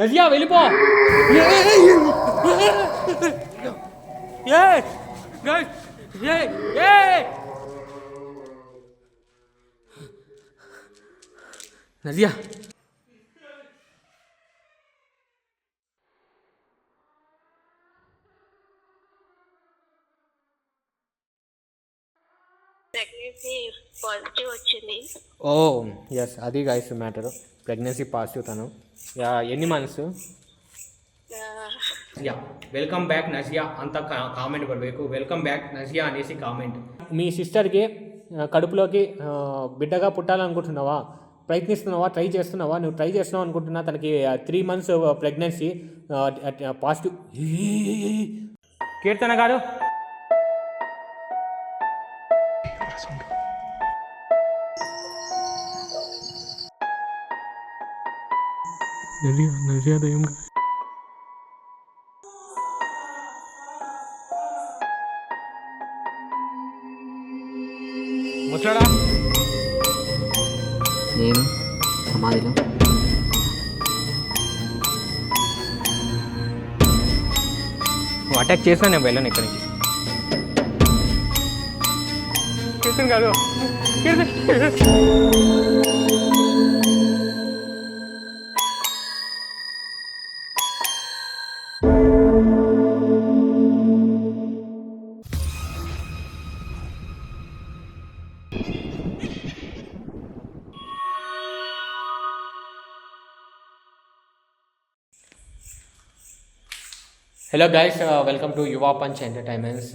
నజియా వెళ్ళిపో. Nazia pregnancy positive వచ్చింది. Oh yes అది గైస్ మ్యాటర్ ప్రెగ్నెన్సీ పాజిటివ్ తను. ఎన్ని months yeah. Welcome back Nazia. అంత కామెంట్ పడಬೇಕು వెల్కమ్ బ్యాక్ నజియా అనేసి కామెంట్ మీ సిస్టర్కి కడుపులోకి బిడ్డగా పుట్టాలనుకుంటున్నావా? ప్రయత్నిస్తున్నావా? ట్రై చేస్తున్నావా? నువ్వు ట్రై చేస్తున్నావు అనుకుంటున్నా తనకి three months pregnancy positive Keerthana garu? Nazia దయ్యం ముసడా నేను సమాధిలో. నువ్వు అటాక్ చేసినా నేను వెళ్ళను ఇక్కడి నుంచి. Keerthana garu Keerthana hello guys welcome to Yuva punch entertainments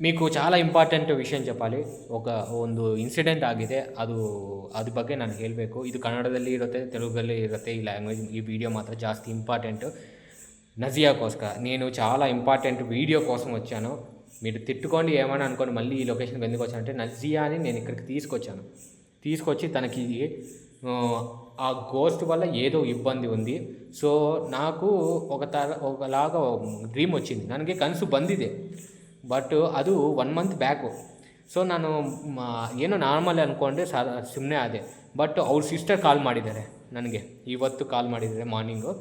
మీకు చాలా ಇಂಪಾರ್ಟೆಂಟ್ ವಿಷಯ చెప్పಾలి ఒక ಒಂದು ಇನ್ಸಿಡೆಂಟ್ ಆಗಿದೆ ಅದು ಅದ್ರ ಬಗ್ಗೆ ನಾನು ಹೇಳಬೇಕು ಇದು ಕನ್ನಡದಲ್ಲಿ ಇರುತ್ತೆ ತೆಲುಗಲ್ಲಿ ಇರುತ್ತೆ ಈ ಲ್ಯಾಂಗ್ವೇಜ್ ಈ ವಿಡಿಯೋ ಮಾತ್ರ ಜಾಸ್ತಿ ఇంపార్టెంట్ నజియాకోస్కర నేను చాలా ఇంపార్టెంట్ వీడియో కోసం వచ్చాను మీరు తిట్టుకోండి ఏమని అనుకోండి మళ్ళీ ఈ లొకేషన్కి ఎందుకు వచ్చానంటే నజియాని నేను ఇక్కడికి తీసుకొచ్చాను తీసుకొచ్చి తనకి ఆ, ఆ గోస్ట్ వల్ల ఏదో ఇబ్బంది ఉంది సో నాకు ఒక ತರ ఒకలాగా ಡ್ರೀಮ್ వచ్చింది ನನಗೆ ಕನಸು ಬಂದಿದೆ ಬಟ್ ಅದು ಒನ್ ಮಂತ್ ಬ್ಯಾಕು ಸೊ ನಾನು ಮ- ಏನೋ ನಾರ್ಮಲ್ ಅಂದ್ಕೊಂಡೆ ಸ ಸುಮ್ಮನೆ ಆದೆ ಬಟ್ ಅವ್ರ ಸಿಸ್ಟರ್ ಕಾಲ್ ಮಾಡಿದ್ದಾರೆ ನನಗೆ ಇವತ್ತು ಕಾಲ್ ಮಾಡಿದ್ದಾರೆ ಮಾರ್ನಿಂಗು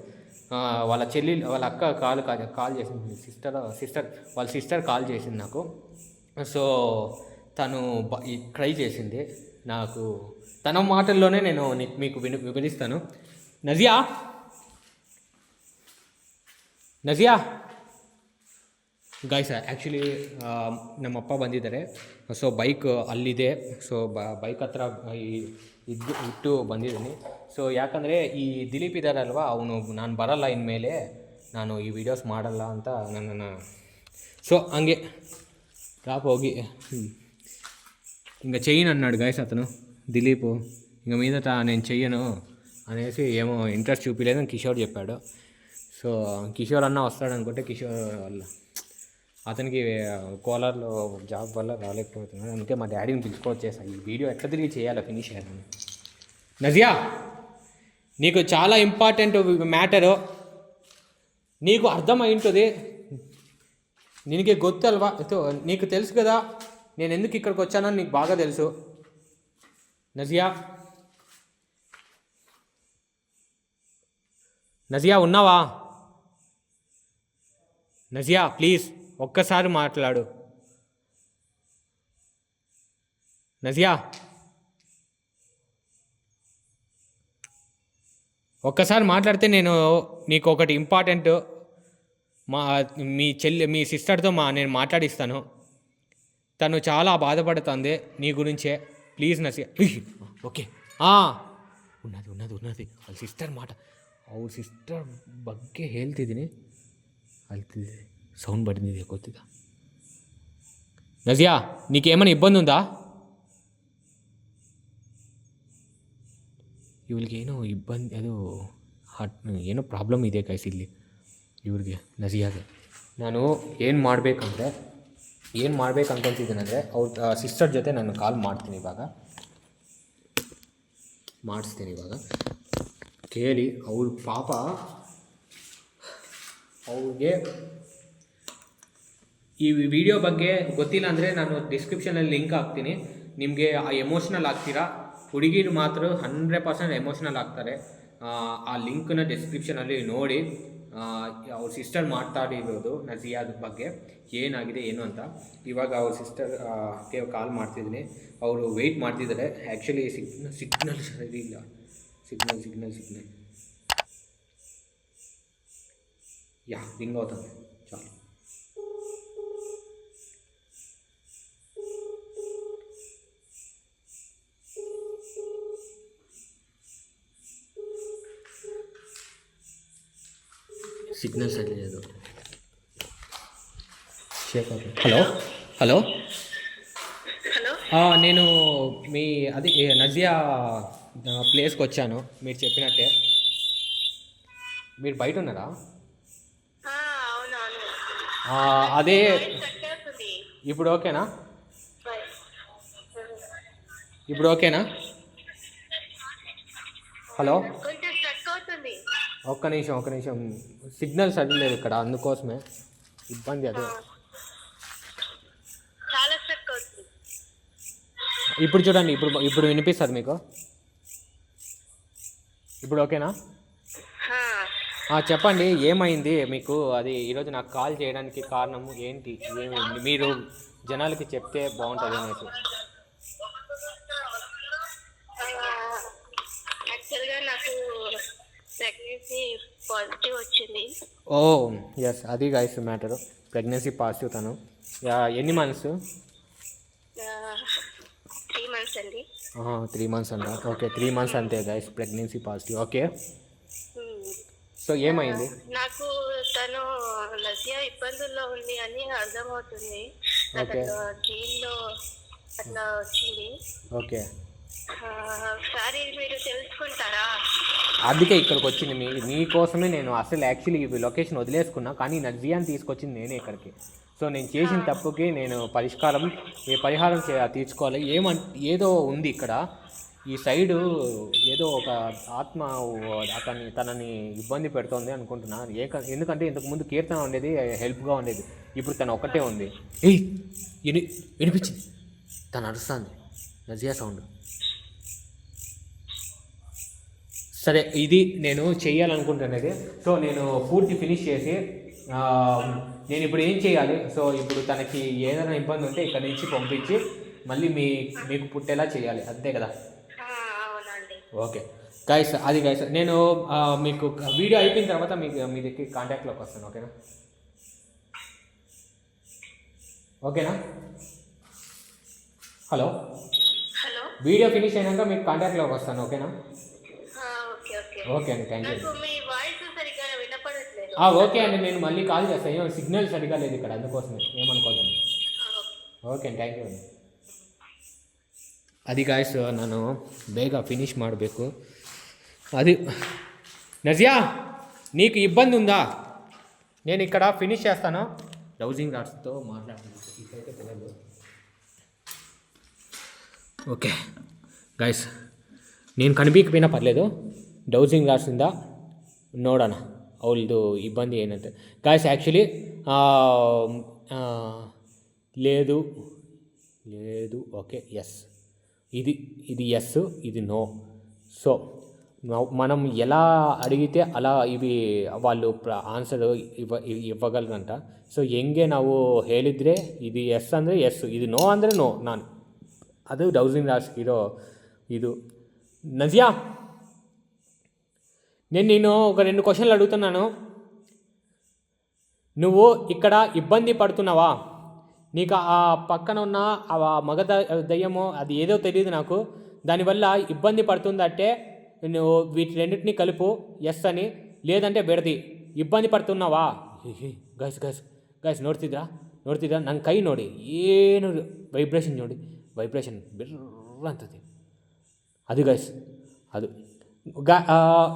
వాళ్ళ చెల్లి వాళ్ళ అక్క కాల్ కా- కాల్ చేసింది సిస్టర్ సిస్టర్ వాళ్ళ సిస్టర్ కాల్ చేసింది నాకు సో తను బ- ఈ ట్రై చేసింది నాకు తన మాటల్లోనే నేను నీ- మీకు విని వివరిస్తాను నజియా ನಜಿಯಾ ಗಾಯ್ಸ್ ಆ್ಯಕ್ಚುಲಿ ನಮ್ಮಪ್ಪ ಬಂದಿದ್ದಾರೆ ಸೊ ಬೈಕ್ ಅಲ್ಲಿದೆ ಸೊ ಬೈಕ್ ಹತ್ರ ಈ ಇದ್ದು ಇಟ್ಟು ಬಂದಿದ್ದೀನಿ ಸೊ ಯಾಕಂದರೆ ಈ ದಿಲೀಪ್ ಇದ್ದಾರಲ್ವ ಅವನು ನಾನು ಬರಲ್ಲ ಇನ್ಮೇಲೆ ನಾನು ಈ ವಿಡಿಯೋಸ್ ಮಾಡಲ್ಲ ಅಂತ ನನ್ನನ್ನು సో ಹಂಗೆ డ్రాప్ ಹೋಗಿ ఇంకా చెయ్యను అన్నాడు గాయస్ అతను దిలీప్ ఇక మీదట నేను చెయ్యను అనేసి ఏమో ఇంట్రెస్ట్ చూపించలేదని కిషోర్ చెప్పాడు. సో కిషోర్ అన్న వస్తాడు అనుకుంటే కిషోర్ వల్ల అతనికి కోలార్లో జాబ్ వల్ల రాలేకపోతున్నాడు. అందుకే మా డాడీని పిలుచుకొచ్చేసా ఈ వీడియో ఎట్లా తిరిగి చేయాలో ఫినిష్ చేయాలని. నజియా నీకు చాలా ఇంపార్టెంట్ మ్యాటరు. నీకు అర్థమైంటుంది. నీకు గొత్తల్వా? నీకు తెలుసు కదా నేను ఎందుకు ఇక్కడికి వచ్చానో నీకు బాగా తెలుసు. నజియా. నజియా ఉన్నావా? నజియా ప్లీజ్ ఒక్కసారి మాట్లాడు. నజియా. ఒక్కసారి మాట్లాడితే నేను నీకు ఒకటి ఇంపార్టెంట్ మా మీ చెల్లి మీ సిస్టర్తో మా నేను మాట్లాడిస్తాను. తను చాలా బాధపడుతుంది నీ గురించే. ప్లీజ్ నసి ఓకే ఆ, ఉన్నది ఉన్నది ఉన్నది వాళ్ళ సిస్టర్ మాట ಅವ್ರ ಸಿಸ್ಟರ್ ಬಗ್ಗೆ ಹೇಳ್ತಿದ್ದೀನಿ ಅಲ್ತಿದೆ సౌండ్ పడింది ఇది కొద్దిగా నజియా నీకేమైనా ఇబ్బంది ఉందా ಇವಳಿಗೆ ಏನೋ ಇಬ್ಬಂದಿ ಅದು ಹಾಟ್ ಏನೋ ಪ್ರಾಬ್ಲಮ್ ಇದೆ ಗೈಸ್ ಇಲ್ಲಿ ಇವ್ರಿಗೆ ನಜಿಯಾಗೆ ನಾನು ಏನು ಮಾಡಬೇಕಂದ್ರೆ ಏನು ಮಾಡ್ಬೇಕು ಅಂದರೆ ಅವ್ರ ಸಿಸ್ಟರ್ ಜೊತೆ ನಾನು ಕಾಲ್ ಮಾಡ್ತೀನಿ ಇವಾಗ. ಮಾಡಿಸ್ತೀನಿ ಇವಾಗ. ಕೇಳಿ ಅವ್ರ ಪಾಪ ಅವ್ರಿಗೆ ಈ ವಿಡಿಯೋ ಬಗ್ಗೆ ಗೊತ್ತಿಲ್ಲ ಅಂದರೆ ನಾನು ಡಿಸ್ಕ್ರಿಪ್ಷನಲ್ಲಿ ಲಿಂಕ್ ಹಾಕ್ತೀನಿ. ನಿಮಗೆ ಆ ಎಮೋಷ್ನಲ್ ಆಗ್ತೀರಾ? ಹುಡುಗಿರು ಮಾತ್ರ ಹಂಡ್ರೆಡ್ ಪರ್ಸೆಂಟ್ ಎಮೋಷ್ನಲ್ ಆಗ್ತಾರೆ. ಆ ಲಿಂಕ್ನ ಡಿಸ್ಕ್ರಿಪ್ಷನಲ್ಲಿ ನೋಡಿ. ಅವ್ರ ಸಿಸ್ಟರ್ ಮಾತಾಡಿರೋದು ನಜಿಯಾದ ಬಗ್ಗೆ ಏನಾಗಿದೆ, ಏನು ಅಂತ. ಇವಾಗ ಅವ್ರ ಸಿಸ್ಟರ್ಗೆ ಕಾಲ್ ಮಾಡ್ತಿದ್ದೀನಿ. ಅವರು ವೆಯ್ಟ್ ಮಾಡ್ತಿದ್ದಾರೆ. ಆ್ಯಕ್ಚುಲಿ ಸಿಗ್ನಲ್ ಸಿಗ್ನಲ್ ಸರಿ ಇಲ್ಲ. ಸಿಗ್ನಲ್ ಸಿಗ್ನಲ್ ಸಿಗ್ನಲ್ ಯಾ ಹಿಂಗೋತಂದೆ ಚಾಲು. సిగ్నల్ సరి లేదు హలో? హలో? నేను మీ అది ఆ, ప్లేస్కి వచ్చాను. మీరు చెప్పినట్టే. మీరు బయట ఉన్నారా? ఆ, అవునవును ఆ, అదే ఇప్పుడు ఓకేనా. ఇప్పుడు ఓకేనా? హలో? ఒక్క నిమిషం ఒక్క నిమిషం. సిగ్నల్ సరిలేదు ఇక్కడ అందుకోసమే. ఇబ్బంది అదే. ఇప్పుడు చూడండి ఇప్పుడు ఇప్పుడు వినిపిస్తుంది మీకు? ఇప్పుడు ఓకేనా? చెప్పండి ఏమైంది మీకు? అది ఈరోజు నాకు కాల్ చేయడానికి కారణం ఏంటి ఏమైంది? మీరు జనాలకి చెప్తే బాగుంటుంది అనేసి యాక్చువల్గా నాకు ప్రెగ్నెన్సీ పాజిటివ్ వచ్చింది. ఓ ఎస్ అది గైస్ మ్యాటర్ ప్రెగ్నెన్సీ పాజిటివ్ తను. ఎన్ని మంత్స్ త్రీ మంత్స్ అండి. త్రీ మంత్స్ అంట. ఓకే త్రీ మంత్స్ అంతే guys pregnancy positive okay. So ఏమైంది? నాకు తను నసియా ఇబ్బందుల్లో ఉంది అని అర్థమవుతుంది. డ్రీమ్లో అట్లా వచ్చింది. ఓకే ఆ, ఒకసారి మీరు తెలుసుకుంటారా? అందుకే ఇక్కడికి వచ్చింది మీ మీకోసమే నేను అసలు యాక్చువల్లీ ఈ లొకేషన్ వదిలేసుకున్నా కానీ నర్జియాని తీసుకొచ్చింది నేనే ఇక్కడికి. సో నేను చేసిన తప్పుకి నేను పరిష్కారం ఏ పరిహారం తీర్చుకోవాలి. ఏమం ఏదో ఉంది ఇక్కడ. ఈ సైడు ఏదో ఒక ఆత్మ అతన్ని తనని ఇబ్బంది పెడుతోంది అనుకుంటున్నా. ఏ ఎందుకంటే ఇంతకుముందు కీర్తన ఉండేది హెల్ప్గా ఉండేది. ఇప్పుడు తను ఒక్కటే ఉంది. ఏయ్ విని వినిపించింది. తను అరుస్తుంది. నజియా సౌండ్. సరే ఇది నేను చెయ్యాలనుకుంటున్నది సో నేను పూర్తి ఫినిష్ చేసి నేను ఇప్పుడు ఏం చేయాలి? సో ఇప్పుడు తనకి ఏదైనా ఇబ్బంది ఉంటే ఇక్కడ నుంచి పంపించి మళ్ళీ మీ మీకు పుట్టేలా చేయాలి. అంతే కదా? ఓకే. గైస్ అది గైస్ నేను మీకు వీడియో అయిపోయిన తర్వాత మీకు మీ దగ్గర కాంటాక్ట్లోకి వస్తాను ఓకేనా? ఓకేనా? హలో? హలో? వీడియో ఫినిష్ అయినాక మీకు కాంటాక్ట్లోకి వస్తాను ఓకేనా? ఓకే ఓకే ఓకే అండి థ్యాంక్ యూ నాకు మీ వాయిస్ సరిగ్గా వినపడట్లేదు ఆ, ఓకే అండి నేను మళ్ళీ కాల్ చేస్తాను ఏమో సిగ్నల్ సరిగా లేదు ఇక్కడ అందుకోసమే ఏమనుకోకండి ఆ, ఓకే. ಓಕೆ ಥ್ಯಾಂಕ್ ಯು అది ಗಾಯ್ಸ್ ನಾನು ಬೇಗ ಫಿನಿಶ್ ಮಾಡಬೇಕು అది నజియా నీకు ఇబ్బంది ఉందా నేను ఇక్కడ ఫినిష్ చేస్తాను డౌజింగ్ రాడ్స్తో మాట్లాడుతున్నాను ఇకైతే తెలియదు ఓకే గాయస్ నేను కనిపించకపోయినా పర్లేదు ಡೌಸಿಂಗ್ ಗ್ಲಾಸಿಂದ ನೋಡೋಣ ಅವಳದು ಇಬ್ಬಂದಿ ಏನಂತ. ಗಾಯ್ಸ್ ಆ್ಯಕ್ಚುಲಿ ಲೇದು ಲೇದು ಓಕೆ ಎಸ್ ಇದು ಇದು ఎస్ ಇದು ನೋ ಸೊ మనం ఎలా అడిగితే అలా ఇవి వాళ్ళు ఆన్సర్ ಇವ, ಇವಾಗಲ್ಗಂತ. ಸೊ ಹೆಂಗೆ ನಾವು ಹೇಳಿದರೆ, ಇದು ಎಸ್ ಅಂದರೆ ಎಸ್ ಇದು ನೋ ಅಂದರೆ ನೋ ನಾನು. ಅದು ಡೌಸಿಂಗ್ ರಾಶ್ ಇರೋ ಇದು. ನಜಿಯಾ నేను నేను ఒక రెండు క్వశ్చన్లు అడుగుతున్నాను. నువ్వు ఇక్కడ ఇబ్బంది పడుతున్నావా? నీకు ఆ పక్కన ఉన్న ఆ మగ దయ్యము అది ఏదో తెలియదు నాకు. దానివల్ల ఇబ్బంది పడుతుందంటే నువ్వు వీటి రెండింటినీ కలుపు ఎస్ అని లేదంటే బెడది ఇబ్బంది పడుతున్నావా? గైస్ గస్ గైస్ ನೋಡ್ತಿದ್ರಾ ನೋಡ್ತಿದ್ರಾ ನನ್ನ కై నోడి. ఏను వైబ్రేషన్ ನೋಡಿ వైబ్రేషన్ ಬಿರ್ರ అది ಅದು అది.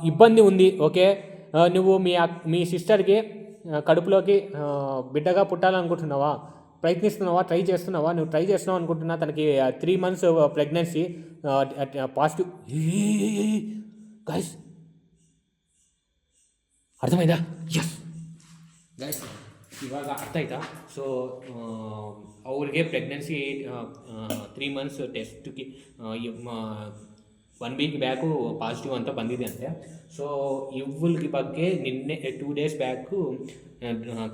ఇబ్బంది ఉంది ఓకే ఆ, నువ్వు మీ అక్- మీ సిస్టర్కి ఆ, కడుపులోకి ఆ, బిడ్డగా పుట్టాలనుకుంటున్నావా ప్రయత్నిస్తున్నావా ట్రై చేస్తున్నావా నువ్వు ట్రై చేస్తున్నావు అనుకుంటున్నా తనకి three months pregnancy positive guys అర్థమైందా ఎస్ ಗೈಸ್ ಇವಾಗ ಅರ್ಥ ಆಯ್ತಾ ಸೊ ಅವ್ರಿಗೆ pregnancy three months ಟೆಸ್ಟ್ಗೆ one week back positive ಅಂತ ಬಂದಿದೆ ಅಂತೆ ಸೊ ಇವ್ಗಳಿಗೆ ಬಗ್ಗೆ నిన్నే టూ డేస్ బ్యాక్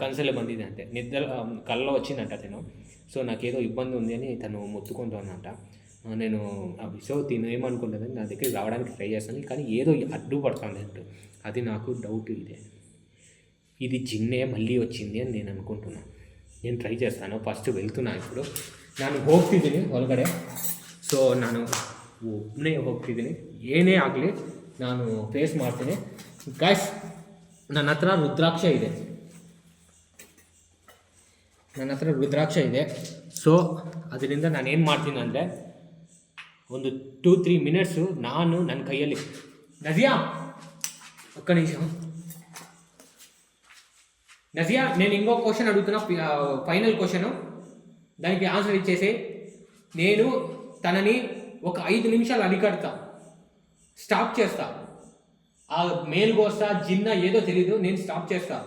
కన్సల్ ಬಂದಿದೆ అంతే నిద్ర కళ్ళలో వచ్చిందంట తను సో నాకేదో ఇబ్బంది ఉంది అని తను మొత్తుకుంటుందంట ఆ, నేను అవి సో తిను ఏమనుకుంటుంది నా దగ్గరికి రావడానికి ట్రై చేస్తాను కానీ ఏదో అడ్డు పడుతుంది అంటూ అది నాకు డౌట్ ఇదే ఇది జిన్నే మళ్ళీ వచ్చింది అని నేను అనుకుంటున్నాను నేను ಟ್ರೈ చేస్తాను ಫಸ್ಟ್ వెళ్తున్నా ఇప్పుడు ನಾನು ಹೋಗ್ತಿದ್ದೀನಿ ಹೊರಗಡೆ ಸೊ ನಾನು ಒಬ್ಬನೇ ಹೋಗ್ತಿದ್ದೀನಿ ಏನೇ ಆಗಲಿ ನಾನು ಫೇಸ್ ಮಾಡ್ತೀನಿ ಗಾಯ್ಸ್ ನನ್ನ ಹತ್ರ ರುದ್ರಾಕ್ಷ ಇದೆ ನನ್ನ ಹತ್ರ ರುದ್ರಾಕ್ಷ ಇದೆ ಸೊ ಅದರಿಂದ ನಾನು ಏನು ಮಾಡ್ತೀನಿ ಅಂದರೆ ಒಂದು ಟೂ ತ್ರೀ ಮಿನಿಟ್ಸು ನಾನು ನನ್ನ ಕೈಯಲ್ಲಿ ನದಿಯಾ ఒక్క నిమిషం నజియా నేను ఇంకో క్వశ్చన్ అడుగుతున్నా ఫైనల్ క్వశ్చన్ దానికి ఆన్సర్ ఇచ్చేసి నేను తనని ఒక ఐదు నిమిషాలు అడిగడతా స్టాప్ చేస్తా ఆ మేల్ కోస్తా జిన్న ఏదో తెలీదు నేను స్టాప్ చేస్తా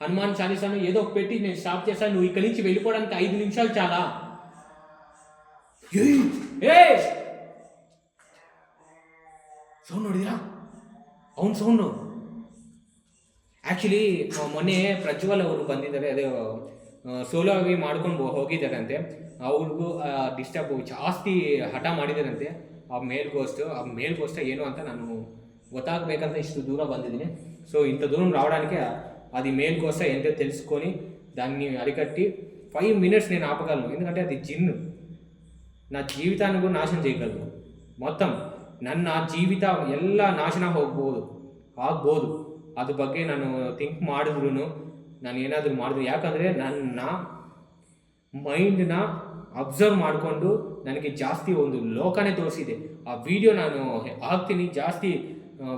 హనుమాన్ చాలీసాను ఏదో ఒకటి పెట్టి నేను స్టాప్ చేస్తా నువ్వు ఇక్కడి నుంచి వెళ్ళిపోవడానికి ఐదు నిమిషాలు చాలా ఏయ్! ఏయ్! ಸೌಂಡ್ ನೋಡಿದಿರಾ ಅವ್ನು ಸೌಂಡು ಆ್ಯಕ್ಚುಲಿ ಮೊನ್ನೆ ಪ್ರಜ್ವಲ್ ಅವರು ಬಂದಿದ್ದಾರೆ ಅದೇ ಸೋಲೋವಾಗಿ ಮಾಡ್ಕೊಂಡು ಹೋಗಿದ್ದಾರಂತೆ. ಅವ್ರಿಗೂ ಡಿಸ್ಟರ್ಬ್ ಜಾಸ್ತಿ ಹಠ ಮಾಡಿದಾರಂತೆ ಆ ಮೇಲ್ ಗೋಸ್ಟ್ ಆ ಮೇಲ್ ಗೋಸ್ಟ್ ಏನು ಅಂತ ನಾನು ಗೊತ್ತಾಗಬೇಕಂತ ಇಷ್ಟು ದೂರ ಬಂದಿದ್ದೀನಿ. ಸೊ ಇಂಥ ದೂರ ರಾವಡಾನಿಕೆ ಅದು ಮೇಲ್ కోసం ಎಂತ ತಿಳಿಸ್ಕೊಂಡು దాన్ని ಅರಿಕಟ್ಟಿ ఫైవ్ ಮಿನಿಟ್ಸ್ నేను ఆపగలను ఎందుకంటే అది ಜಿನ್. నా జీవితాన్ని కూడా ನಾಶನ చేయగలను మొత్తం ನನ್ನ ಜೀವಿತ ಎಲ್ಲ ನಾಶನ ಹೋಗ್ಬೋದು. ಆಗ್ಬೋದು. ಅದ್ರ ಬಗ್ಗೆ ನಾನು ಥಿಂಕ್ ಮಾಡಿದ್ರು ನಾನು ಏನಾದರೂ ಮಾಡಿದ್ರು ಯಾಕಂದರೆ ನನ್ನ ಮೈಂಡ್ನ ಅಬ್ಸರ್ವ್ ಮಾಡಿಕೊಂಡು ನನಗೆ ಜಾಸ್ತಿ ಒಂದು ಲೋಕನೇ ತೋರಿಸಿದೆ ಆ ವಿಡಿಯೋ ನಾನು ಹಾಕ್ತೀನಿ ಜಾಸ್ತಿ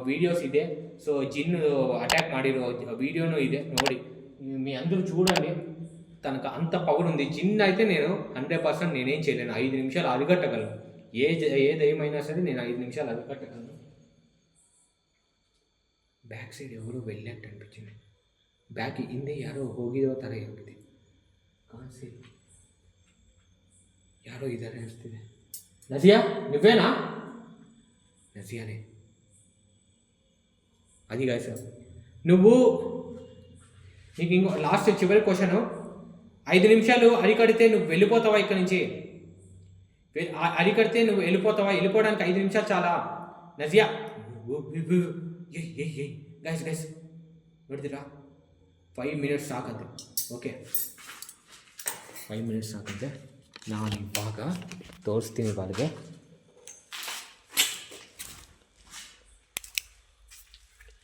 వీడియోస్ ಇದೆ సో జిన్ అటాక్ ಮಾಡಿರೋ వీడియోను ಇದೆ ನೋಡಿ మీ అందరూ చూడండి తనకు అంత పవర్ ఉంది జిన్ అయితే నేను హండ్రెడ్ పర్సెంట్ నేనేం చేయలేను ఐదు నిమిషాలు అరిగట్టగలను ఏ జ- ఏ దయ్యమైనా సరే నేను ఐదు నిమిషాలు అరిగట్టగలను ಬ್ಯಾಕ್ ಸೈಡ್ ఎవరు వెళ్ళినట్టు అనిపించింది ಬ್ಯಾಕ್ ಹಿಂದೆ ಯಾರೋ ಹೋಗಿರೋ ಥರ ಹೋಗಿದೆ ಕಾಣಿಸಿಲ್ಲ ಯಾರೋ ಇದ್ದಾರೆ ಅನಿಸ್ತಿದೆ ನಜಿಯಾ నువ్వేనా నజియానే అది కాదు సార్ నువ్వు నీకు ఇంకో లాస్ట్ చివరి క్వశ్చన్ ఐదు నిమిషాలు అరికడితే నువ్వు వెళ్ళిపోతావా ఇక్కడి నుంచి వె- ఆ- అరికడితే నువ్వు వెళ్ళిపోతావా వెళ్ళిపోవడానికి ఐదు నిమిషాలు చాలా నజియా ಗೈಸ್ ಗೈಸ್ ನೋಡ್ತೀರಾ five minutes ಸಾಕಂತೆ okay five minutes ಸಾಕಂತೆ ನಾನು ಇವಾಗ ತೋರಿಸ್ತೀನಿ ಬಾಳಿಗೆ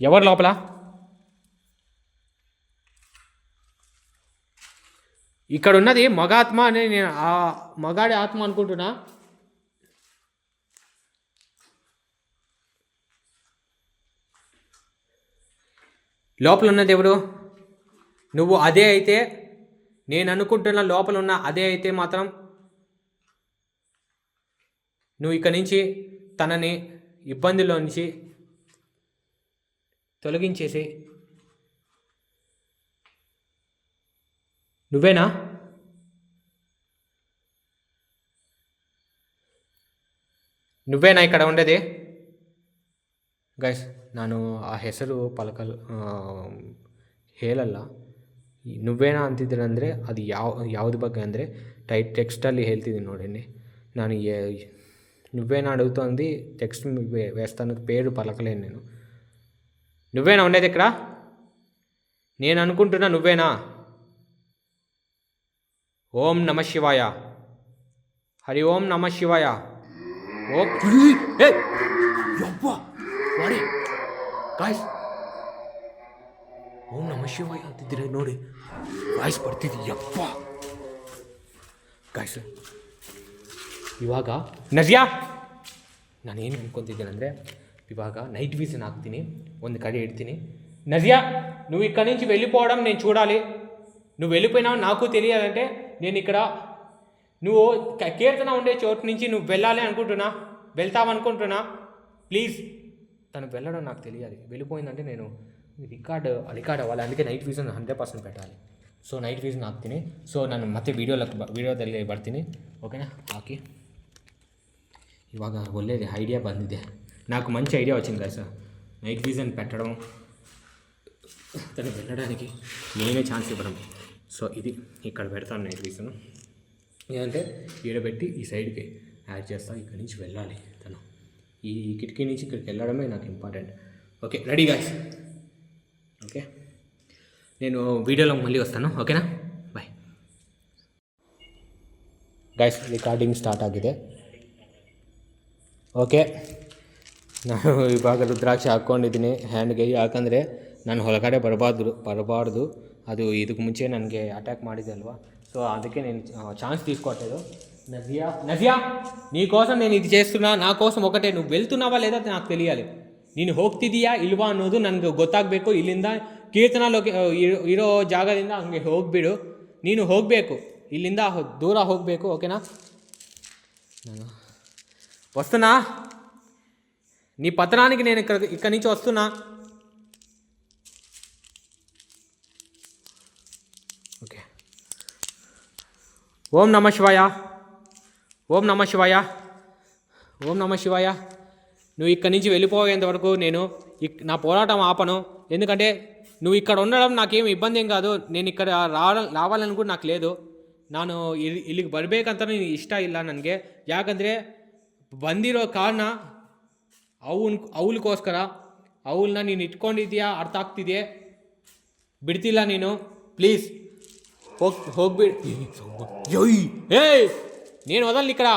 ఎవరు లోపల ఇక్కడ ఉన్నది మగాత్మ అని నేను ఆ మగాడి ఆత్మ అనుకుంటున్నా లోపల ఉన్నది ఎవరు నువ్వు అదే అయితే నేను అనుకుంటున్న లోపల ఉన్న అదే అయితే మాత్రం నువ్వు ఇక్కడి నుంచి తనని ఇబ్బందిలో నుంచి తొలగించేసి నువ్వేనా నువ్వేనా ఇక్కడ ఉండేది ಗೈಸ್ ನಾನು ಆ ಹೆಸರು ಪಲಕಲ್ ಆ, ಹೇಳಲ್ಲ ನೀವೇನೋ ಅಂತಿದ್ದೀರ ಅಂದರೆ ಅದು ಯಾವ ಯಾವ್ದು ಬಗ್ಗೆ ಅಂದರೆ ಟೈಟ್ ಟೆಕ್ಸ್ಟಲ್ಲಿ ಹೇಳ್ತಿದ್ದೀನಿ ನೋಡಿನಿ ನಾನು నువ్వేనా అడుగుతోంది టెక్స్ట్ వేస్తాను పేరు పలకలేను నేను నువ్వేనా ఉండేది ఇక్కడ నేను అనుకుంటున్నా నువ్వేనా ఓం నమ శివాయ హరి ఓం నమ శివాయ ఓ గాయస్ ಓಂ ನಮ ಶಿವಾಯ ಅಂತಿದ್ದೀರ ನೋಡಿ ವಾಯ್ಸ್ ಬರ್ತಿದ್ವಿ ಯಪ್ಪ ಗಾಯ್ಸ್ ಇವಾಗ ನರ್ಯಾ ನಾನು ಏನು ಅನ್ಕೊತಿದ್ದೇನೆಂದರೆ ఇవాగ నైట్ విజన్ ఆక్తిని ఒంది కడి ఎడితిని నదియా నువ్వు ఇక్కడి నుంచి వెళ్ళిపోవడం నేను చూడాలి. నువ్వు వెళ్ళిపోయినావు నాకు తెలియాలంటే నేను ఇక్కడ నువ్వు కీర్తన ఉండే చోటు నుంచి నువ్వు వెళ్ళాలి అనుకుంటున్నా. వెళ్తావనుకుంటున్నా. ప్లీజ్ తను వెళ్ళడం నాకు తెలియాలి. వెళ్ళిపోయిందంటే నేను రికార్డ్ రికార్డ్ అవ్వాలి అందుకే ನೈಟ್ ವಿಷನ್ ಹಂಡ್ರೆಡ್ ಪರ್ಸೆಂಟ್ పెట్టాలి ಸೊ ನೈಟ್ ವಿಷನ್ ಹಾಕ್ತೀನಿ ಸೊ ನಾನು ಮತ್ತೆ ವೀಡಿಯೋಲಕ್ಕೆ ವಿಡಿಯೋದಲ್ಲಿ ಬರ್ತೀನಿ ಓಕೆನಾ ಹಾಕಿ ఇవాగ ఒళ్ళేది ఐడియా ಬಂದಿದೆ నాకు మంచి ఐడియా వచ్చింది కదా సార్ నైట్ విజన్ పెట్టడం తను వెళ్ళడానికి నేనే ఛాన్స్ ఇవ్వడం సో ఇది ఇక్కడ పెడతాను నైట్ విజన్ ఏంటంటే ఈడబెట్టి ఈ సైడ్కి యాడ్ చేస్తా ఇక్కడి నుంచి వెళ్ళాలి తను ఈ కిటికీ నుంచి ఇక్కడికి వెళ్ళడమే నాకు important okay ready guys okay నేను వీడియోలో మళ్ళీ ವಸ್ತಾನು ಓಕೆನಾ ಬಾಯ್ ಗೈಸ್ ರಿಕಾರ್ಡಿಂಗ್ ಸ್ಟಾರ್ಟ್ ಆಗಿದೆ ಓಕೆ ನಾನು ಇವಾಗ ರುದ್ರಾಕ್ಷ ಹಾಕ್ಕೊಂಡಿದ್ದೀನಿ ಹ್ಯಾಂಡ್ಗೆ ಯಾಕಂದರೆ ನಾನು ಹೊರಗಡೆ ಬರಬಾರ್ದು ಬರಬಾರ್ದು ಅದು ಇದಕ್ಕೆ ಮುಂಚೆ ನನಗೆ ಅಟ್ಯಾಕ್ ಮಾಡಿದೆ ಅಲ್ವಾ సో అందుకే నేను ఛాన్స్ తీసుకోవట్లేదు నవ్య నవ్య నీ కోసం నేను ఇది చేస్తున్నా నా కోసం ఒకటే నువ్వు వెళ్తున్నావా లేదా అది నాకు తెలియాలి ನೀನು ಹೋಗ್ತಿದೀಯಾ ಇಲ್ವಾ ಅನ್ನೋದು ನನಗೆ ಗೊತ್ತಾಗಬೇಕು ಇಲ್ಲಿಂದ ಕೀರ್ತನ ಲೊಕೆ ಇರೋ- ಇರೋ ಜಾಗದಿಂದ ಹಂಗೆ ಹೋಗಿಬಿಡು ನೀನು ಹೋಗಬೇಕು ಇಲ್ಲಿಂದ ಹೊ- ದೂರ ಹೋಗಬೇಕು ಓಕೆನಾ ನಾನು వస్తున్నా నీ పత్రానికి నేను ఇక్కడ ఇక్కడి నుంచి వస్తున్నా ఓకే ఓం నమ శివాయ ఓం నమ శివాయ ఓం నమ శివాయ నువ్వు ఇక్కడి నుంచి వెళ్ళిపోయేంత వరకు నేను ఇక్- నా పోరాటం ఆపను ఎందుకంటే నువ్వు ఇక్కడ ఉండడం నాకేం ఇబ్బంది ఏం కాదు. నేను ఇక్కడ రావడం రావాలని కూడా నాకు లేదు. ನಾನು ಇಲ್ಲಿ ಇಲ್ಲಿಗೆ ಬರಬೇಕಂತ ಇಷ್ಟ ಇಲ್ಲ ನನಗೆ ಯಾಕಂದರೆ ಬಂದಿರೋ ಕಾರಣ ಅವನ ಅವಳಿಗೋಸ್ಕರ ಅವಳನ್ನ ನೀನು ಇಟ್ಕೊಂಡಿದ್ಯಾ ಅರ್ಥ ಆಗ್ತಿದೆಯೇ ಬಿಡ್ತಿಲ್ಲ ನೀನು ಪ್ಲೀಸ್ ಹೋಗಿ ಹೋಗ್ಬಿಡ್ ఏయ్! ಏಯ್ ನೀನು ఇక్కడ.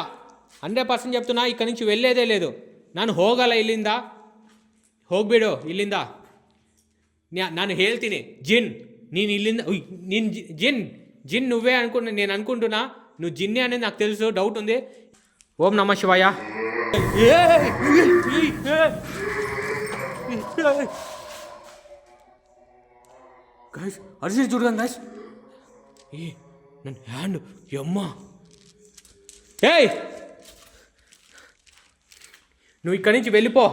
ಹಂಡ್ರೆಡ್ ಪರ್ಸೆಂಟ್ చెప్తున్నా ఇక్కడ నుంచి వెళ్ళేదే లేదు. ನಾನು ಹೋಗಲ್ಲ ಇಲ್ಲಿಂದ ಹೋಗ್ಬಿಡು ಇಲ್ಲಿಂದ ನಾನು ಹೇಳ್ತೀನಿ ಜಿನ್ ನೀನು ಇಲ್ಲಿಂದ ఉయ్, ನೀನು జి- జిన్ జిన్ నువ్వే అనుకున్నా నేను అనుకుంటున్నా నువ్వు జిన్నే అనేది నాకు తెలుసు డౌట్ ఉంది ఓం నమ శివాయ గైస్ అరిసి చూడగాను గైస్ ఏ ನನ್ನ ಹ್ಯಾಂಡ್ ಯಮ್ಮ ఏయ్ నువ్వు ఇక్కడి నుంచి వెళ్ళిపో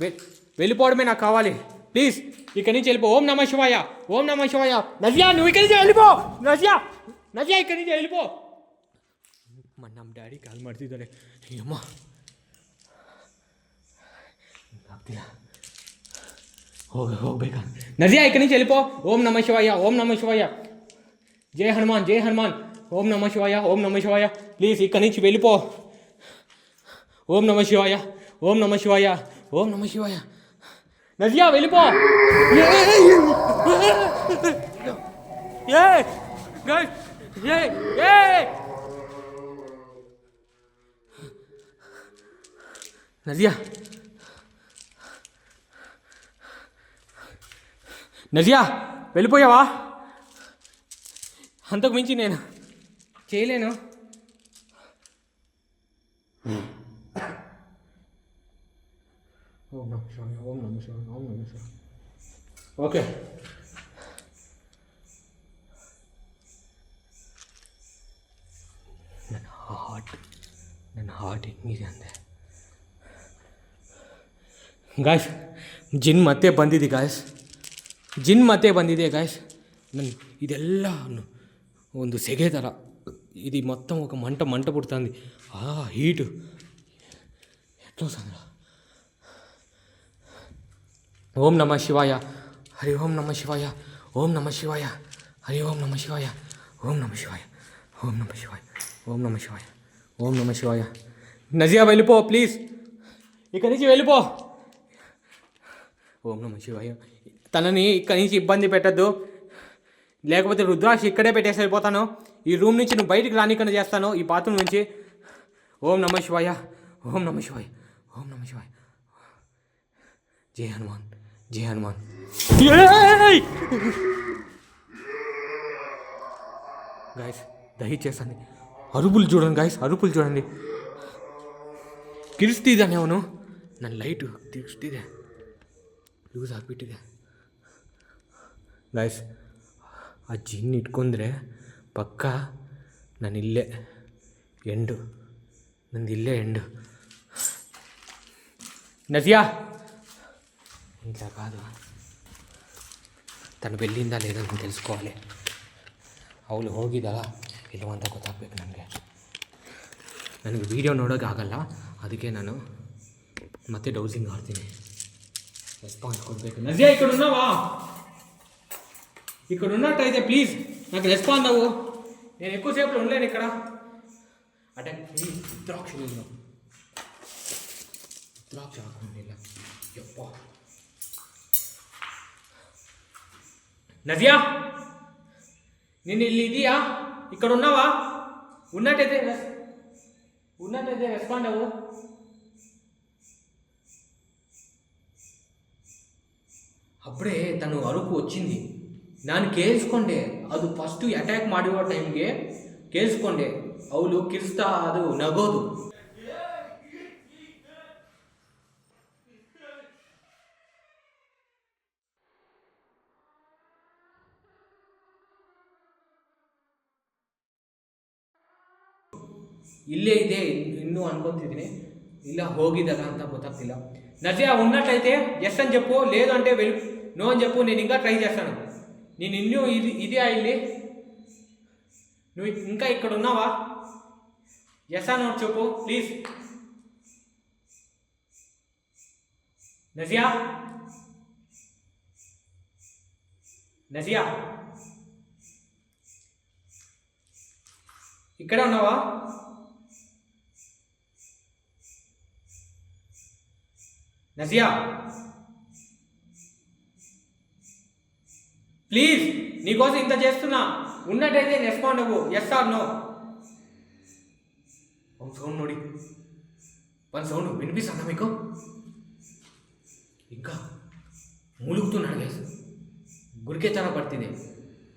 వె- వెళ్ళిపోవడమే నాకు కావాలి ప్లీజ్ ఇక్కడి నుంచి వెళ్ళిపో ఓం నమ శివాయ ఓం నమ శివాయ నవ్య నువ్వు ఇక్కడి నుంచి వెళ్ళిపో నవ్య నవ్య ఇక్కడి నుంచి వెళ్ళిపో మన ನಮ್ಮ ಡ್ಯಾಡಿ ಕಾಲ್ ಮಾಡ್ತಿದ್ದಾರೆ ಅಮ್ಮ ಆಗ್ತಿಲ್ಲ ಹೋಗ ಹೋಗ್ಬೇಕಾ ನವ್ಯ ಇಕ್ಕಡಿ నుంచి వెళ్ళిపో ఓం నమ శివాయ ఓం నమ శివాయ జై హనుమాన్ జై హనుమాన్ ఓం నమ శివాయ ఓం నమ శివాయ ప్లీజ్ ఇక్కడి నుంచి వెళ్ళిపో ఓం నమ శివాయ ఓం నమ శివాయ ఓం నమ శివాయ నదియా వెళ్ళిపో ఏ guys, ఏ ఏ నవ్య నవ్య వెళ్ళిపోయావా అంతకు మించి నేను చేయలేను. ఓం నమ శివాయ ఓం నమ శివాయ ఓం నమ శివాయ ఓకే ನನ್ನ ಹಾರ್ಟ್ ನನ್ನ ಹಾರ್ಟ್ ಹೆಂಗಿದೆ ಅಂದೆ ಗಾಯ್ಸ್ ಜಿನ್ ಮತ್ತೆ ಬಂದಿದೆ ಗಾಯ್ಸ್ ಜಿನ್ ಮತ್ತೆ ಬಂದಿದೆ ಗಾಯ್ಸ್ ನನ್ನ ಇದೆಲ್ಲ ಒಂದು ಸೆಗೆ ಥರ ఇది మొత్తం ఒక మంట మంట పుడుతుంది ఆ హీటు ఎట్లా సంద్ర ఓం నమ శివాయ హరి ఓం నమ శివాయ ఓం నమ శివాయ హరి ఓం నమ శివాయ ఓం నమ శివాయ ఓం నమ శివాయ ఓం నమ శివాయ ఓం నమ శివాయ నజియా వెళ్ళిపో ప్లీజ్ ఇక్కడి నుంచి వెళ్ళిపో ఓం నమ శివాయ తనని ఇక్కడి నుంచి ఇబ్బంది పెట్టద్దు లేకపోతే రుద్రాక్ష ఇక్కడే పెట్టేసి వెళ్ళిపోతాను ఈ రూమ్ నుంచి నువ్వు బయటికి రానికన్నా చేస్తాను ఈ బాత్రూమ్ నుంచి ఓం నమ శివాయ ఓం నమ శివాయ ఓం నమ శివాయ జై హనుమాన్ జై హనుమాన్ గాయస్ దయచేసండి అరుపులు చూడండి గాయస్ అరుపులు చూడండి ಕಿರಿಸ್ತಿದ್ದಾನೆ ಅವನು ನನ್ನ ಲೈಟು ತಿರ್ಗಿಸ್ತಿದೆ ಲೂಸ್ ಆಗಿಬಿಟ್ಟಿದೆ ಗಾಯ್ಸ್ ಆ ಜಿನ್ ಇಟ್ಕೊಂಡ್ರೆ ಪಕ್ಕ ನಾನು ಇಲ್ಲೇ ಎಂಡು ನಂದು ಇಲ್ಲೇ ఎండు నజియా ఇట్లా కాదు తను వెళ్ళిందా లేదా నేను తెలుసుకోవాలి ಅವಳು ಹೋಗಿದ್ದಾಳ ಇಲ್ಲವ ಅಂತ ಗೊತ್ತಾಗ್ಬೇಕು ನನಗೆ ನನಗೆ ವೀಡಿಯೋ ನೋಡೋಕೆ ಆಗಲ್ಲ ಅದಕ್ಕೆ ನಾನು ಮತ್ತೆ ಡೌಸಿಂಗ್ ಆಡ್ತೀನಿ ರೆಸ್ಪಾನ್ಸ್ ಕೊಡಬೇಕು ನಜಿಯಾ ఇక్కడ ఉన్నావా ఇక్కడ ఉన్నట్టయితే ప్లీజ్ నాకు రెస్పాండ్ అవ్వు నేను ఎక్కువసేపు ఉండలేను ఇక్కడ అంటే ఈ రుద్రాక్ష నీళ్ళు రుద్రాక్ష నీళ్ళ యప్ప నవ్యా నేను ఇల్లు ఇదియా ఇక్కడ ఉన్నావా ఉన్నట్టయితే రెస్- ఉన్నట్టయితే రెస్పాండ్ అవ్వు ಅಪ್ಪಡೆ ತನು ಅರುಕು వచ్చింది ನಾನು ಕೇಳಿಸ್ಕೊಂಡೆ ಅದು ಫಸ್ಟು ಅಟ್ಯಾಕ್ ಮಾಡಿರೋ ಟೈಮ್ಗೆ ಕೇಳಿಸ್ಕೊಂಡೆ ಅವಳು ಕಿರಿಸ್ತಾ ಅದು ನಗೋದು ಇಲ್ಲೇ ಇದೆ ಇನ್ನೂ ಅನ್ಕೊಂತಿದ್ದೀನಿ ಇಲ್ಲ ಹೋಗಿದ್ದಲ್ಲ ಅಂತ ಗೊತ್ತಾಗ್ತಿಲ್ಲ నజయా ఉన్నట్లయితే ఎస్ అని చెప్పు లేదు అంటే వెళ్ళి నో అని చెప్పు నేను ఇంకా ట్రై చేస్తాను నేను ఇన్నూ ఇది ఇది ఇల్లి నువ్వు ఇంకా ఇక్కడ ఉన్నావా ఎస్ అని ఒకటి చెప్పు ప్లీజ్ నజియా నజియా ఇక్కడే ఉన్నావా ನಸಿಯಾ ప్లీజ్ నీకోసం ఇంత చేస్తున్నా ఉన్నట్టయితే రెస్పాండ్ అవ్వు ఎస్ ఆర్ నో ఒక సౌండ్ నోడి వన్ సౌండ్ వినిపిస్తుందా మీకు ఇంకా ಮುಳುಗ್ತುನಾಳೆ ಗುರಿಕೆ ಥರ ಬರ್ತಿದೆ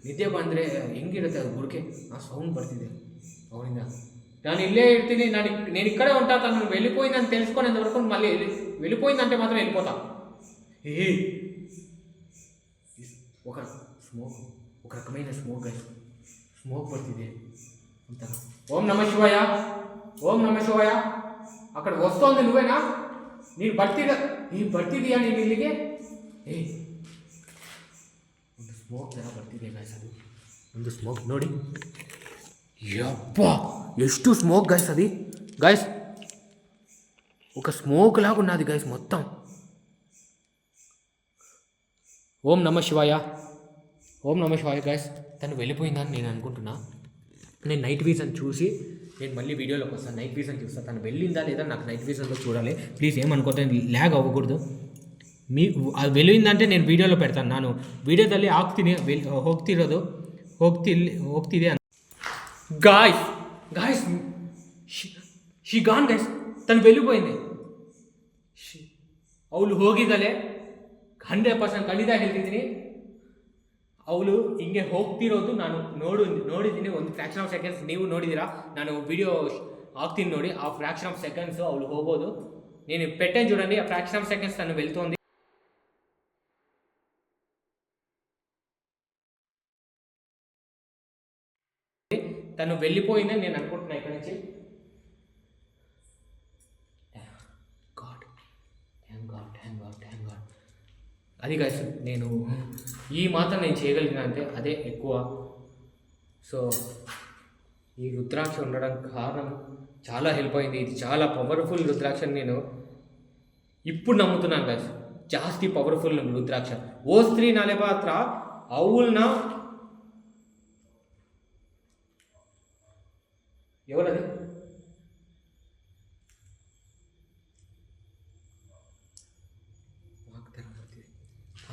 ನಿದ್ದೆ ಬಂದರೆ ಹೆಂಗಿರುತ್ತೆ ಅದು ಗುರಿಕೆ ಆ ಸೌಂಡ್ ಬರ್ತಿದೆ ಅವರಿಂದ ನಾನು ಇಲ್ಲೇ ಇರ್ತೀನಿ నన్ను నేను ఇక్కడే ఉంటా తను వెళ్ళిపోయిందని తెలుసుకునేంత వరకు మళ్ళీ వెళ్ళిపోయిందంటే మాత్రం వెళ్ళిపోతాను ఏ ఒక స్మోక్ ఒక రకమైన స్మోక్ స్మోక్ పడుతుంది. అంతా. ఓం నమ శివాయ. ఓం నమ శివాయ. అక్కడ వస్తోంది నువ్వేనా? నీ భర్తీ నీ భర్తీది అని వీళ్ళకి స్మోక్ ಒಂದು స్మోక్ ಥರ ಬರ್ತಿದೆ ಗಾಯ್ಸ್ ಅದು ಯಪ್ಪ ಎಷ್ಟು స్మోక్ గైస్ అది గైస్ ఒక స్మోక్ లాగా ఉన్నది గైస్ మొత్తం ఓం నమ శివాయ ఓం నమ శివాయ గైస్ తను వెళ్ళిపోయిందని నేను అనుకుంటున్నా నేను నైట్ విజన్ చూసి నేను మళ్ళీ వీడియోలోకి వస్తాను నైట్ విజన్ చూస్తాను తను వెళ్ళిందా లేదా నాకు నైట్ విజన్లో చూడాలి ప్లీజ్ ఏమనుకోతే ల్యాగ్ అవ్వకూడదు మీ ಅದು వెళ్ళిందంటే నేను వీడియోలో పెడతాను ನಾನು ವಿಡಿಯೋದಲ್ಲಿ ಆಗ್ತೀನಿ వెల్ ಹೋಗ್ತಿರೋದು ಹೋಗ್ತಿ ಹೋಗ್ತಿದೆ guys guys she gone guys ತನು వెళ్ళిపోయింది ಅವಳು ಹೋಗಿದ್ದಾಳೆ ಹಂಡ್ರೆಡ್ ಪರ್ಸೆಂಟ್ ಖಂಡಿತ ಹೇಳ್ತಿದ್ದೀನಿ ಅವಳು ಹಿಂಗೆ ಹೋಗ್ತಿರೋದು ನಾನು ನೋಡು ನೋಡಿದ್ದೀನಿ ಒಂದು ಫ್ರ್ಯಾಕ್ಷನ್ ಆಫ್ ಸೆಕೆಂಡ್ಸ್ ನೀವು ನೋಡಿದ್ದೀರಾ ನಾನು ವಿಡಿಯೋ ಹಾಕ್ತೀನಿ ನೋಡಿ ఆ ఫ్రాక్షన్ ఆఫ్ సెకండ్స్ ಅವಳು ಹೋಗೋದು నేను పెట్టాను చూడండి ఆ ఫ్రాక్షన్ ఆఫ్ సెకండ్స్ తను వెళ్తోంది తను వెళ్ళిపోయిందని నేను అనుకుంటున్నా ఇక్కడ నుంచి. అది కాదు నేను ఈ మాత్రం నేను చేయగలిగిన అంటే అదే ఎక్కువ. సో ఈ రుద్రాక్ష ఉండడం కారణం చాలా హెల్ప్ అయింది. ఇది చాలా పవర్ఫుల్ రుద్రాక్ష నేను ఇప్పుడు నమ్ముతున్నాను కాదు జాస్తి పవర్ఫుల్ రుద్రాక్ష. ఓ స్త్రీ నలభాత్ర అవుల్న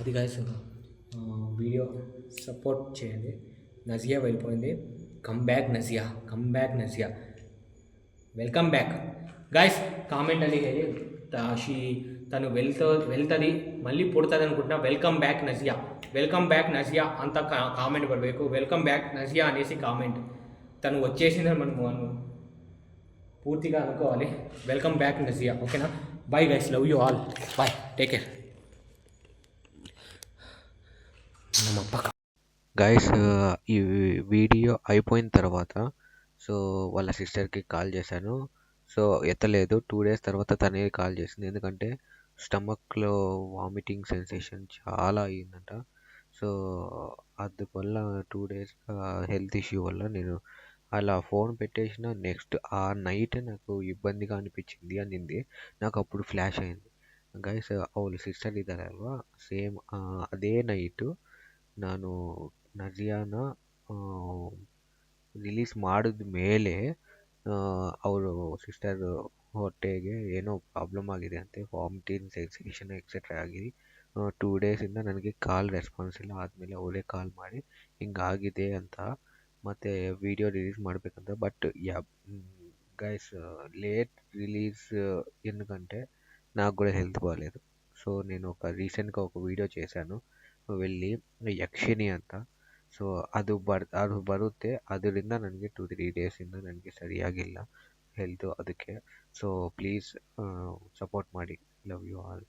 అది గాయస్ వీడియో సపోర్ట్ చేయండి. నజియా వెళ్ళిపోయింది. Come back Nazia. Come back Nazia. Welcome back guys comment అని షీ తను వెళ్తా వెళ్తుంది మళ్ళీ పుడుతుంది అనుకుంటున్నా. Welcome back Nazia. Welcome back Nazia. అంత కామెంట్ పడబేకు వెల్కమ్ బ్యాక్ నజియా అనేసి కామెంట్ తను వచ్చేసిందని మనము అను పూర్తిగా అనుకోవాలి. Welcome back Nazia. ఓకేనా bye guys love you all bye take care మా పక్క గైస్ ఈ వీడియో అయిపోయిన తర్వాత సో వాళ్ళ సిస్టర్కి కాల్ చేశాను. సో ఎత్తలేదు. టూ డేస్ తర్వాత తనే కాల్ చేసింది. ఎందుకంటే స్టమక్లో వామిటింగ్ సెన్సేషన్ చాలా అయ్యిందంట. సో అందువల్ల టూ డేస్ హెల్త్ ఇష్యూ వల్ల నేను అలా ఫోన్ పెట్టేసిన. నెక్స్ట్ ఆ నైట్ నాకు ఇబ్బందిగా అనిపించింది అనింది. నాకు అప్పుడు ఫ్లాష్ అయింది. గైస్ అవును సిస్టర్ ఇద్దరు సేమ్ అదే నైట్ ನಾನು ನಜಿಯಾನ ರಿಲೀಸ್ ಮಾಡಿದ ಮೇಲೆ ಅವರು ಸಿಸ್ಟರ್ ಹೊಟ್ಟೆಗೆ ಏನೋ ಪ್ರಾಬ್ಲಮ್ ಆಗಿದೆ ಅಂತೆ ವಾಮಿಟಿಂಗ್ ಸೆನ್ಸೇಷನ್ ಎಕ್ಸೆಟ್ರಾ ಆಗಿ ಟೂ ಡೇಸಿಂದ ನನಗೆ ಕಾಲ್ ರೆಸ್ಪಾನ್ಸ್ ಇಲ್ಲ ಆದಮೇಲೆ ಅವರೇ ಕಾಲ್ ಮಾಡಿ ಹಿಂಗಾಗಿದೆ ಅಂತ ಮತ್ತು ವೀಡಿಯೋ రిలీజ్ ಮಾಡಬೇಕಂತ but ya guys late release ఎందుకంటే నాకు కూడా హెల్త్ బాగాలేదు సో నేను ఒక రీసెంట్గా ఒక వీడియో చేశాను ವೆಲ್ಲಿ ಯಕ್ಷಿಣಿ ಅಂತ. ಸೊ ಅದು ಬರ್, ಅದು ಬರುತ್ತೆ. ಅದರಿಂದ ನನಗೆ ಟು ತ್ರೀ ಡೇಸಿಂದ ನನಗೆ ಸರಿಯಾಗಿಲ್ಲ ಹೆಲ್ತು ಅದಕ್ಕೆ. ಸೊ ಪ್ಲೀಸ್ ಸಪೋರ್ಟ್ ಮಾಡಿ. Love you all